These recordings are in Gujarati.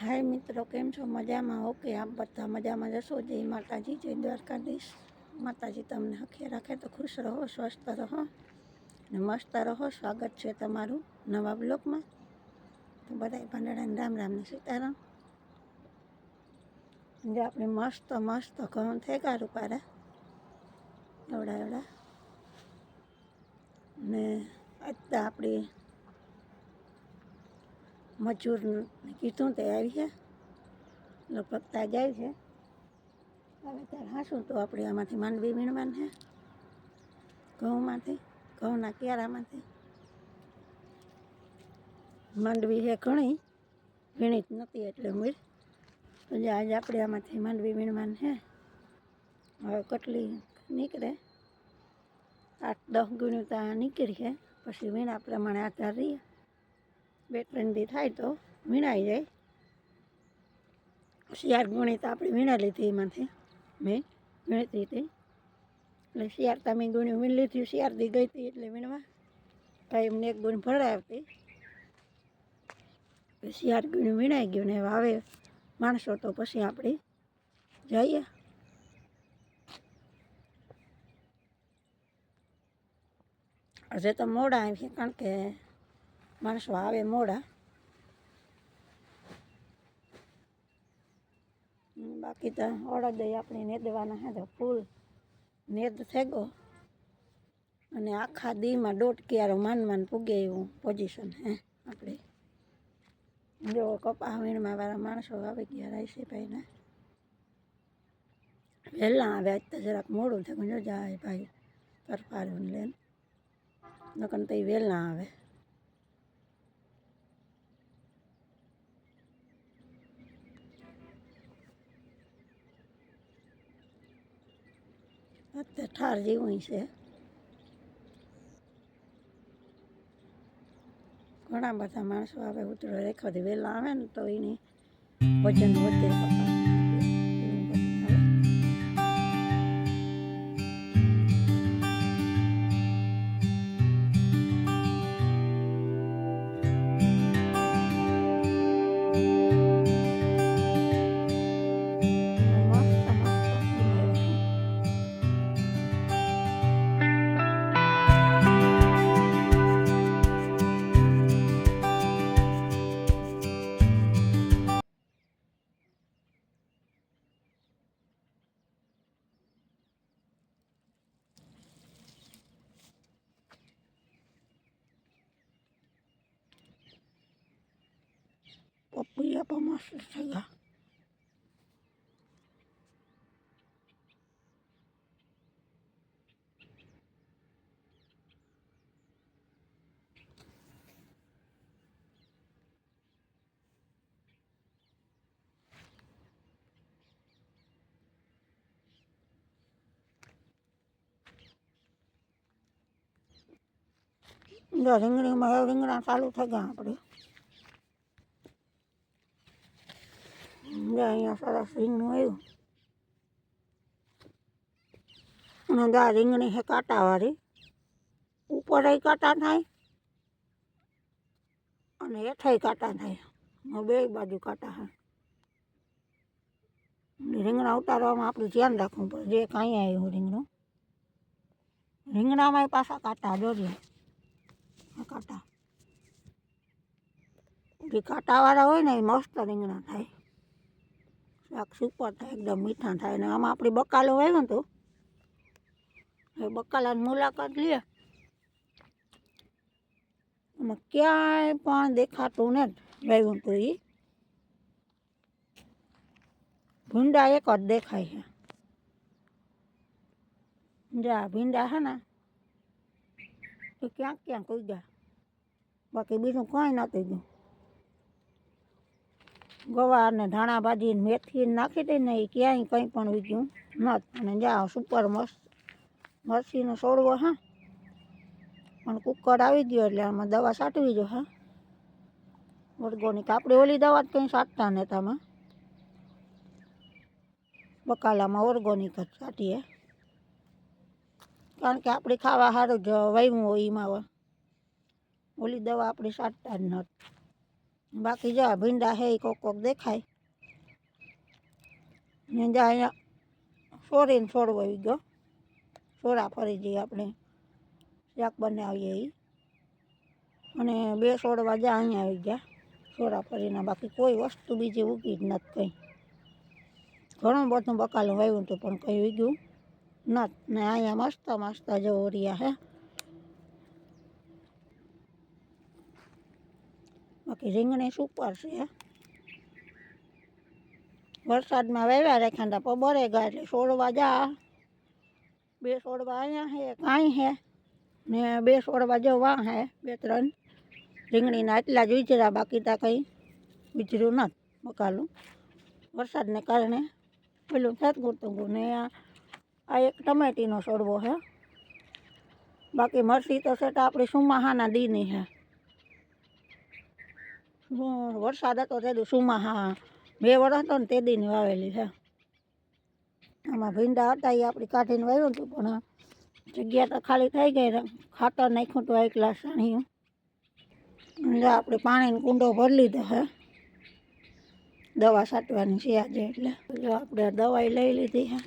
હાય મિત્રો, કેમ છો? મજામાં? ઓકે, આપ બધા મજામાં જશો? જય માતાજી, જય દ્વારકાધીશ. માતાજી, તમને હખે રાખે તો ખુશ રહો, સ્વસ્થ રહો. અને મસ્ત રહો. સ્વાગત છે તમારું નવા બ્લોગમાં. તો બધા પાંદડાને રામ રામને સીતારામ. જે આપણે મસ્ત મસ્ત ઘઉં થઈ ગયા રૂપારા એવડા એવડા. ને અત્યારે આપણી મજૂરને કીધું તે આવી છે. લગભગ ત્યાં જાય છે. હવે ત્યારે હાશું તો આપણે આમાંથી માંડવી વીણવાનું છે. ઘઉંમાંથી, ઘઉંના કેરામાંથી. માંડવી છે ઘણી, વીણી જ નથી એટલે મીર તો આજે આપણે આમાંથી માંડવી વીણવાનું છે. હવે કટલી નીકળે. આઠ દસ ગુણ્યું ત્યાં નીકળી છે પછી વીણા પ્રમાણે આધાર રહીએ. બે ત્રણ દી થાય તો વીણાઈ જાય. શિયાર ગુણી તો આપણે વીણા લીધી એમાંથી. મેં વીણતી હતી એટલે શિયાર તમે ગુણ્યું વીણ લીધી શિયાર દી ગઈ હતી એટલે વીણવા. કાંઈ એમને એક ગુણ ભરાવતી. શિયાર ગુણ વીણાઈ ગયું ને હવે માણસો તો પછી આપણે જઈએ. હજે તો મોડા આવીએ કારણ કે માણસો આવે મોડા બાકી તો અડદ આપણે નેદવાના હે તો ફૂલ નેદ થઈ ગયો. અને આખા દીમાં દોઢ ક્યારો માન માન પૂગે એવું પોઝિશન હે આપણે. જો કપા વીણમાં વાળા માણસો આવી ગયા રાયસીભાઈને વહેલા આવે આજ તો જરાક મોડું થયું, જો જાય ભાઈ તરફારું લઈને નકન તો વહેલા આવે. અત્યારે ઠાર જેવું છે. ઘણા બધા માણસો આવે, ઉતરો રેખાથી વહેલા આવે ને તો એની વજન વધે. પપૈયા પણ મસ્ત થઈ ગયા જો રીંગણીમાં હવે રીંગણા ચાલુ થઈ ગયા આપણે જો અહીંયા સરસ રીંગણું આવ્યું અને દા રીંગણી છે કાંટાવાળી ઉપર કાંટા થાય અને હેઠાય કાંટા થાય બે બાજુ કાંટા થાય રીંગણા ઉતારવામાં આપણે ધ્યાન રાખવું પડે જે કાંઈ આવ્યું રીંગણું રીંગણામાંય પાછા કાંટા દોરીએ કાંટા જે કાંટાવાળા હોય ને એ મસ્ત રીંગણા થાય શાક થાય, એકદમ મીઠા થાય. અને આમાં આપણી બકાલો વાવ્યો તો, એ બકાલાની મુલાકાત લે. એમાં ક્યાંય પણ દેખાતું ને વાવ્યું તો એ ભીંડા એક જ દેખાય છે. જા, ભીંડા છે ને એ ક્યાંક ક્યાંક કોઈ ગયા બાકી બીજું કાંઈ નહોતું ગયું. ગવાર ને ધાણા ભાજી મેથી નાખી દઈને એ ક્યાંય કંઈ પણ વીક્યું નત અને જ્યાં સુપર મસ્ત મરસીનો છોડવો હા. પણ કુકર આવી ગયો એટલે આમાં દવા સાટવી જો, હા. ઓર્ગોનિક કાપડી, ઓલી દવા જ કંઈ સાટતા ને આમાં. બકાલામાં ઓર્ગોનિક જ સાટીએ કારણ કે આપણે ખાવા સારું જ વાવ્યું હોય એમાં ઓલી દવા આપણે સાટતા જ નથી. બાકી જો ભીંડા હે, એ કોક કોક દેખાય. ને જા અહીંયા સોરીને છોડવો આવી ગયો. સોરા ફરી જઈએ આપણે. શાક બનાવીએ એ અને બે છોડવા જા, અહીંયા આવી ગયા સોરા ફરીના, બાકી કોઈ વસ્તુ બીજી ઉગી જ નથી કંઈ. ઘણું બધું બકાલું વાવ્યું હતું પણ કંઈ ઉગ્યું નથી. ને અહીંયા મસ્ત મસ્ત જો ઓરિયા હે. બાકી રીંગણી સુપર છે. વરસાદમાં વહેવા રાખ્યા હતા પબરે ગયા એટલે છોડવા જા. બે છોડવા અહીંયા હે, કાંઈ હે. ને બે છોડવા જવા છે બે ત્રણ. રીંગણીના એટલા જ વિચરા બાકી તા કંઈ વિચર્યું નથી બકાલું વરસાદને કારણે પેલું થતું હતું ને આ એક ટમેટીનો છોડવો છે બાકી મરસી તો સેટા આપણી સુમાહાના દીની છે વરસાદ હતો તે દી સુમાહા બે વર્ષ હતો ને તે દીની વાવેલી છે. આમાં ભીંડા હતા, એ આપણી કાઢીને વાવ્યું હતું, પણ જગ્યા તો ખાલી થઈ ગઈ ખાતર નાખ્યું હતું એક ગ્લાસ સાણિયું અને આપણે પાણીનો કુંડો ભરી લીધો હે દવા છાંટવાની છે આજે એટલે. જો આપણે દવાઈ લઈ લીધી હે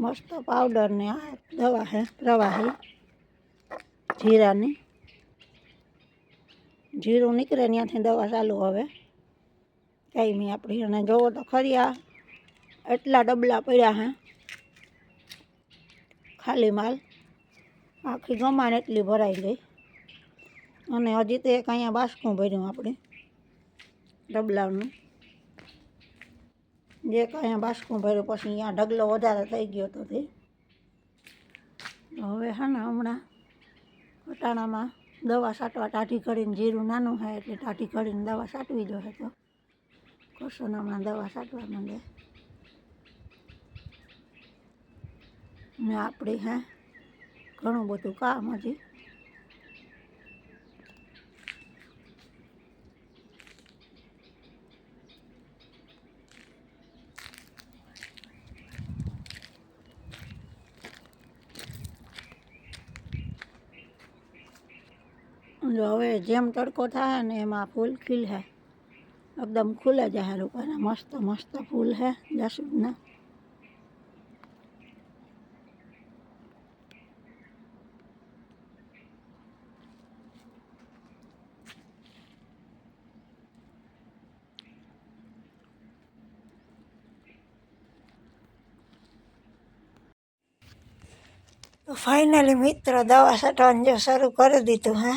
મસ્ત પાવડર ને આ દવા હે પ્રવાહી જીરાની. જીરું નીકળે ત્યાંથી દવા ચાલુ હવે. કાંઈ આપણી અને જોવો તો ખરી આ. એટલા ડબલા પડ્યા હે. ખાલી માલ. આખી ગમાણ એટલી ભરાઈ ગઈ. અને હજી તો એક અહીંયા બાસકું ભર્યું આપણે. ડબલાનું. જે અહીંયા બાસકું ભર્યું, પછી અહીંયા ઢગલો વધારે થઈ ગયો તો તે. હવે હા ને હમણાં વટાણામાં દવા છાંટવા ટાઢી કરીને જીરું નાનું હોય એટલે ટાઢી કરીને દવા છાંટવી જોઈએ તો. કરશો દવા છાંટવા માંડે. ને આપણે હે ઘણું બધું કામ હજી. જો હવે જેમ તડકો થાય ને એમાં ફૂલ ખીલ હે. એકદમ ખુલે જાય રૂપાના મસ્ત મસ્ત ફૂલ હે. જાસૂદના ફાઇનલી મિત્ર દવા છાંટવાનું જો શરૂ કરી દીધું હે.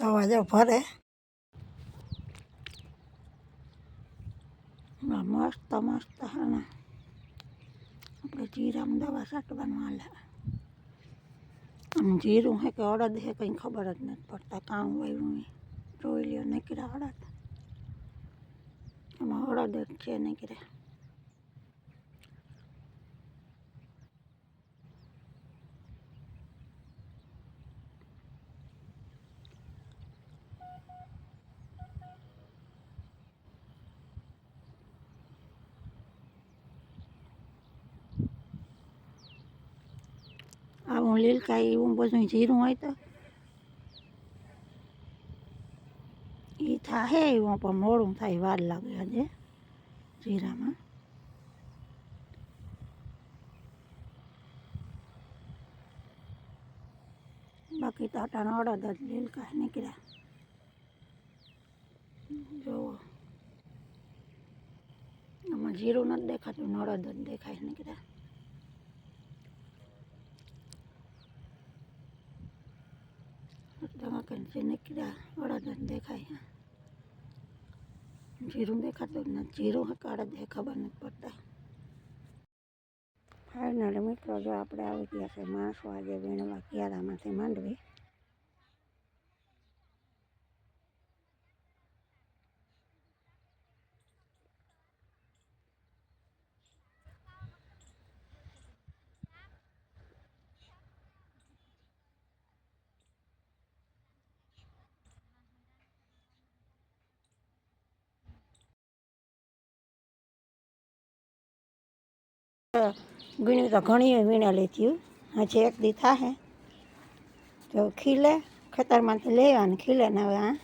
દવા જો ભરે. મસ્ત મસ્ત હે ને આપણે જીરામ દવા સાટવાનું હાલે. આમ જીરું હે કે અડદ હે કંઈ ખબર જ નથી પડતા કામ વાયું એ. જોઈ લ્યો, નીકળ્યા અડદ. એમાં અડદ જ છે, નીકળ્યા. આવું લીલકાઈ એવું બધું જીરું હોય તો એ થાય એવું પણ મોડું થાય વાર લાગે આજે, જીરામાં. બાકી તો અટાણા અડદ જ લીલકા નીકળ્યા. જોવો આમાં જીરું નથી દેખાતું નડદ જ દેખાય નીકળ્યા. કંઈ નીકળ્યા જ દેખાય. જીરું દેખાતું જ નથી. જીરું કાળા જ ખબર નથી પડતા. ફાઇનલી મિત્રો, જો આપણે આવી ગયા છે માણસો આજે વીણવા, ક્યારામાંથી માંડવી. વીણી તો ઘણી વીણા થયું હજી એક દી થાહે. તો ખીલે, ખેતરમાંથી લેવાની ખીલે ને હવે આ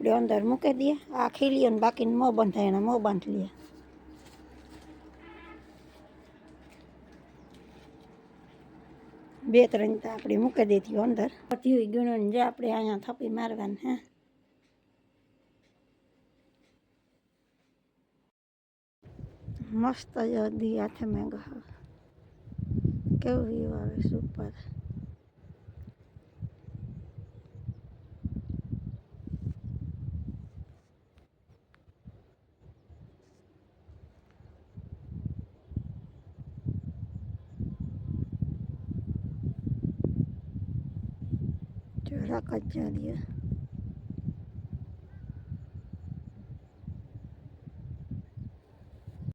આપણે અંદર મૂકી દઈએ આ ખીલીએ ને બાકીને મોં બંધાય એને મોં બાંધ લઈએ બે ત્રણ તો આપણે મૂકી દેતી અંદર. થયું ગણું જે આપણે અહીંયા થપી મારવાની, હે. મસ્ત દી હાથે મેં ગા કેવું વ્યૂ આવે સુપર જરાક જ જઈએ